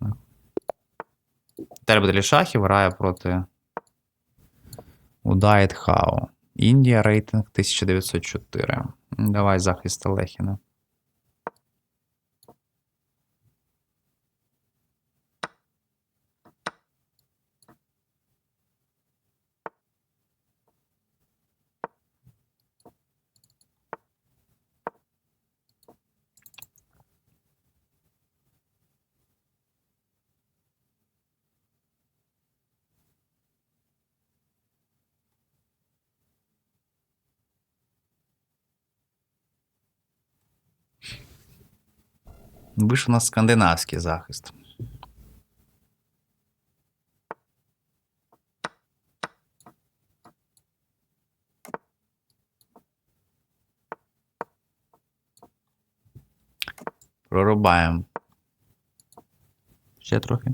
нахуй. Тепер шахів грає проти Удайт Хау. Індія рейтинг 1904. Давай захист Олехіна. Вийшов у нас скандинавський захист. Прорубаємо. Ще трохи.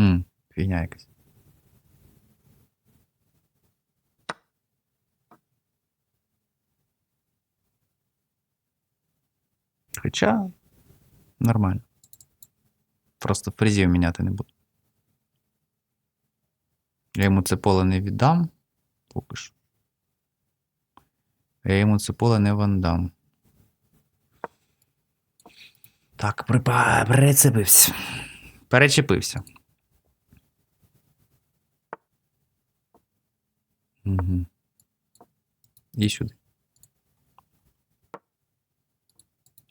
М, фігня якась. Хоча нормально. Просто фрезів міняти не буду. Я йому це поле не віддам. Поки що. Я йому це поле не вандам. Так, припа... прицепився. Перечепився. Угу. І сюди.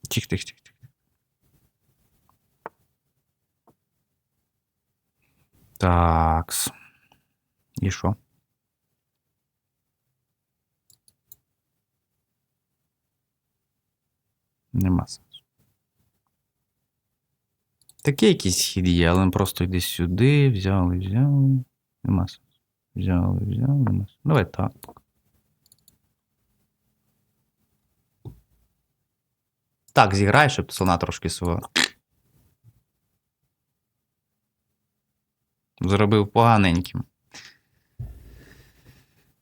Тих, тих, тих, тих. Такс. І що? Нема сенсу. Такий якийсь хід є, але просто йде сюди, взяли, взяли. Нема сенсу. Взяли, взяли, сенсу. Давай так. Так, зіграй, щоб слона трошки свого. Зробив поганеньким.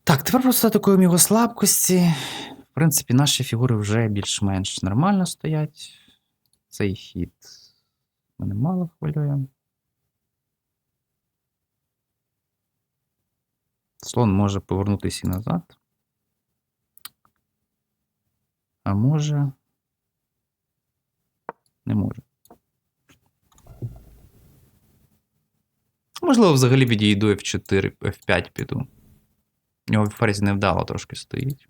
Так, тепер просто атакуємо його слабкості. В принципі, наші фігури вже більш-менш нормально стоять. Цей хід мене мало хвилює. Слон може повернутися і назад. А може. Не може. Можливо, взагалі відійду F4, F5 піду. У нього ферзь невдало трошки стоїть.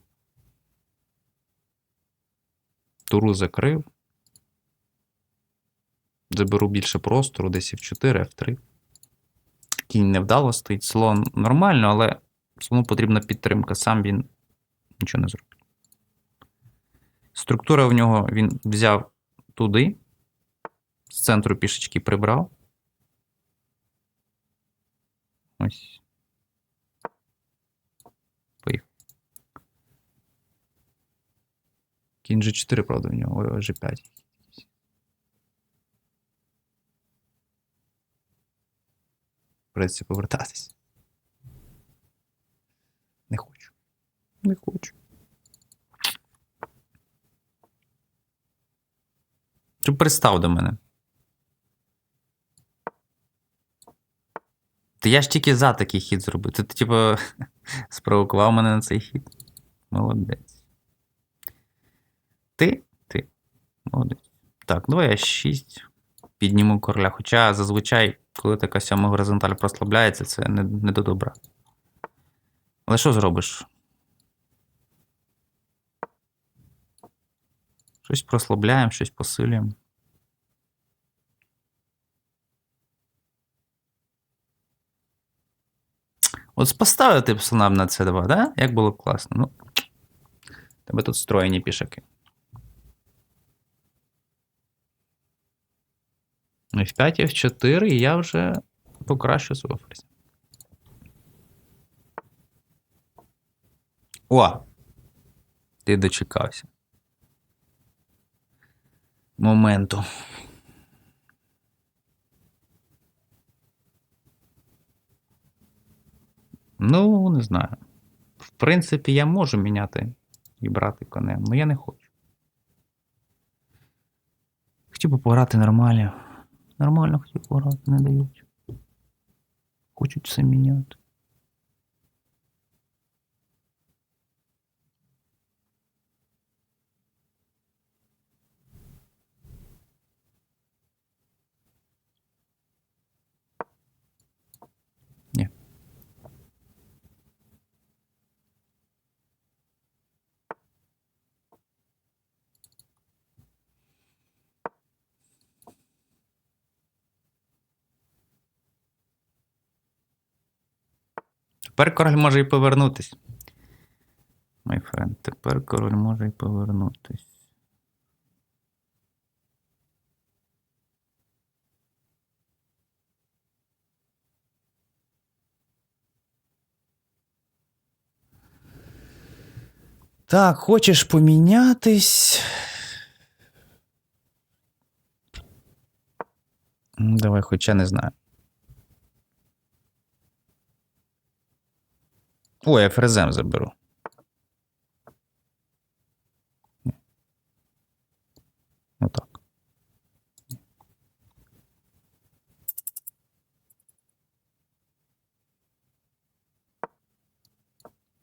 Туру закрив. Заберу більше простору, десь F4, F3. Кінь невдало стоїть. Слон нормально, але слону потрібна підтримка. Сам він нічого не зробить. Структура в нього він взяв туди. З центру пішечки прибрав. Ось. Поїхав. Кінь G4, правда, в нього. Ой, G5. Придеться повертатись. Не хочу. Не хочу. Чи пристав до мене? Та я ж тільки за такий хід зробив. Ти, типу, спровокував мене на цей хід. Молодець. Ти? Ти. Молодець. Так, давай я 6. Підніму короля. Хоча зазвичай, коли така сьома горизонталь прослабляється, це не, не до добра. Але що зробиш? Щось прослабляємо, щось посилюємо. От поставити б на це 2 да? Як було б класно. Ну, тебе тут строєні пішаки. F5, F4, і я вже покращу свого ферзя. О! Ти дочекався. Моменту. Ну, не знаю. В принципі, я можу міняти і брати конем, але я не хочу. Хотів би пограти нормально. Нормально хотів грати, не дають. Хочуть все міняти. Тепер король може і повернутись. My friend, тепер король може і повернутись. Так, хочеш помінятись. Давай, хоча не знаю. Ой, я фрезем заберу. Отак.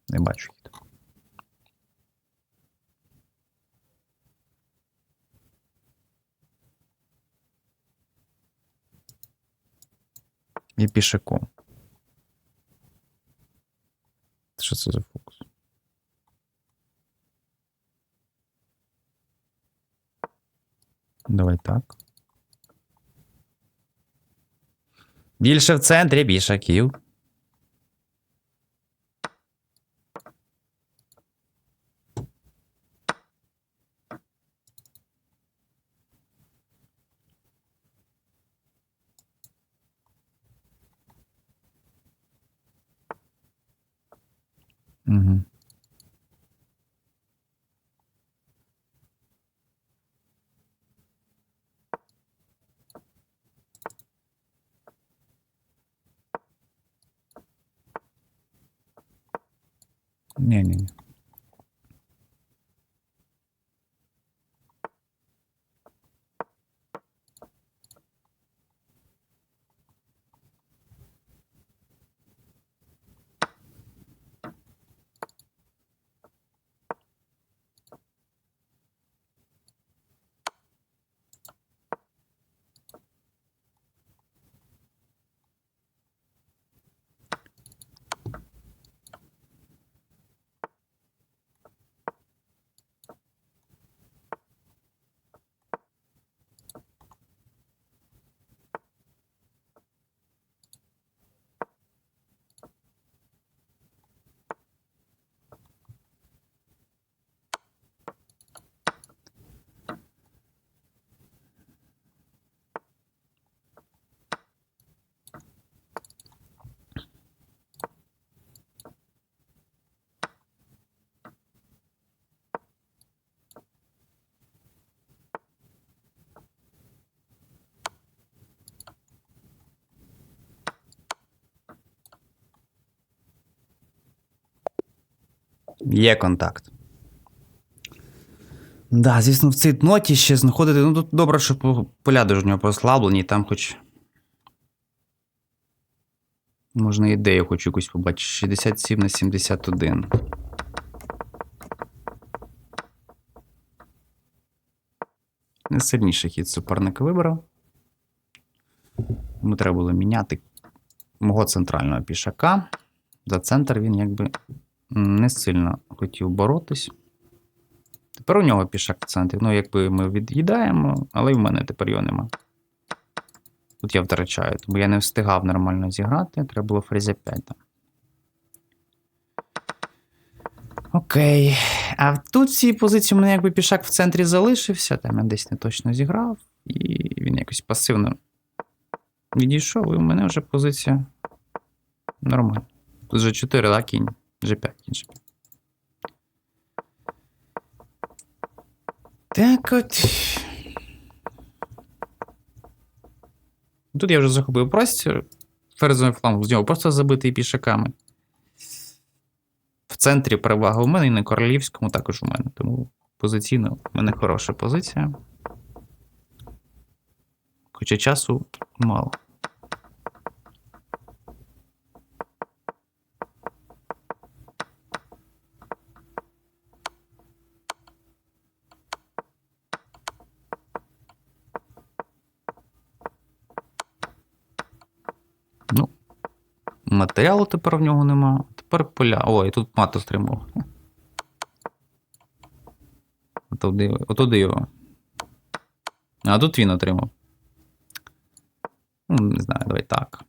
Не бачу їх. І пішаком. Що це за фокус? Давай так. Більше в центрі бішаків. Угу. Не-не-не. Є контакт. Да, звісно, в цій ноті ще знаходити. Ну, тут добре, що по- поля дуже в нього послаблені, там хоч. Можна ідею хочу якусь побачити. 67 на 71. Не сильніший хід суперника вибрав. Йому треба було міняти мого центрального пішака. За центр він якби не сильно хотів боротись. Тепер у нього пішак в центрі. Ну, якби ми від'їдаємо, але й в мене тепер його нема. Тут я втрачаю, тому я не встигав нормально зіграти, треба було фрезя 5 там. Окей. А тут в цій позиції у мене якби пішак в центрі залишився, там я десь не точно зіграв, і він якось пасивно Відійшов, і в мене вже позиція нормальна. Тут вже 4, да, кінь. G5, G5. Так от. Тут я вже захопив простір. Ферзовий фланг з нього просто забитий пішаками. В центрі перевага у мене і на королівському також у мене. Тому позиційно в мене хороша позиція. Хоча часу мало. Ну, матеріалу тепер в нього нема. Тепер поля. Ой, тут мат стримав. Отуди, отуди його. А тут він отримав. Ну, не знаю, давай так.